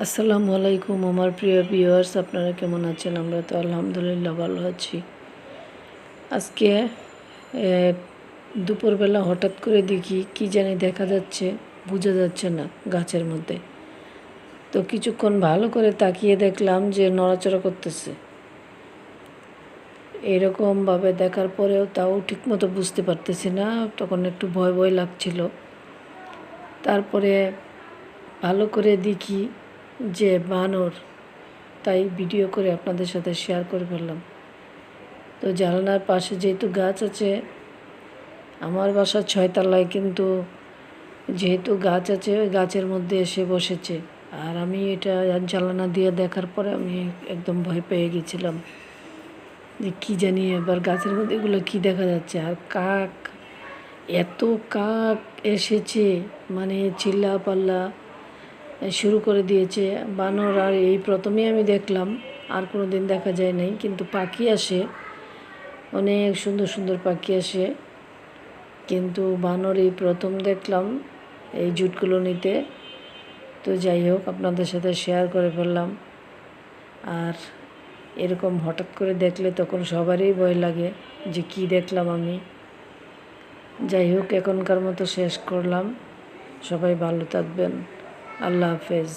আসসালামু আলাইকুম, আমার প্রিয় ভিউয়ার্স আপনারা কেমন আছেন? আমরা তো আলহামদুলিল্লাহ ভালো আছি। আজকে দুপুরবেলা হঠাৎ করে দেখি, কি জানি দেখা যাচ্ছে, বোঝা যাচ্ছে না গাছের মধ্যে। তো কিছুক্ষণ ভালো করে তাকিয়ে দেখলাম যে নড়াচড়া করতেছে। এরকমভাবে দেখার পরেও তাও ঠিকমতো বুঝতে পারতেছি না, তখন একটু ভয় ভয় লাগছিল। তারপরে ভালো করে দেখি যে বানর, তাই ভিডিও করে আপনাদের সাথে শেয়ার করে ফেললাম। তো জানালার পাশে যেহেতু গাছ আছে, আমার বাসা ছয়তলায় কিন্তু যেহেতু গাছ আছে, ওই গাছের মধ্যে এসে বসেছে। আর আমি এটা জানালা দিয়ে দেখার পরে আমি একদম ভয় পেয়ে গেছিলাম যে কী জানি এবার গাছের মধ্যে এগুলো কী দেখা যাচ্ছে। আর কাক, এত কাক এসেছে মানে চিল্লা পাল্লা শুরু করে দিয়েছে। বানর আর এই প্রথমেই আমি দেখলাম, আর কোনো দিন দেখা যায় নাই। কিন্তু পাখি আসে, অনেক সুন্দর সুন্দর পাখি আসে। কিন্তু বানর এই প্রথম দেখলাম, এই জুটগুলো নিতে। তো যাই হোক, আপনাদের সাথে শেয়ার করে ফেললাম। আর এরকম হঠাৎ করে দেখলে তখন সবারই ভয় লাগে যে কি দেখলাম আমি। যাই হোক, এখনকার মতো শেষ করলাম। সবাই ভালো থাকবেন। আল্লাহ হাফেজ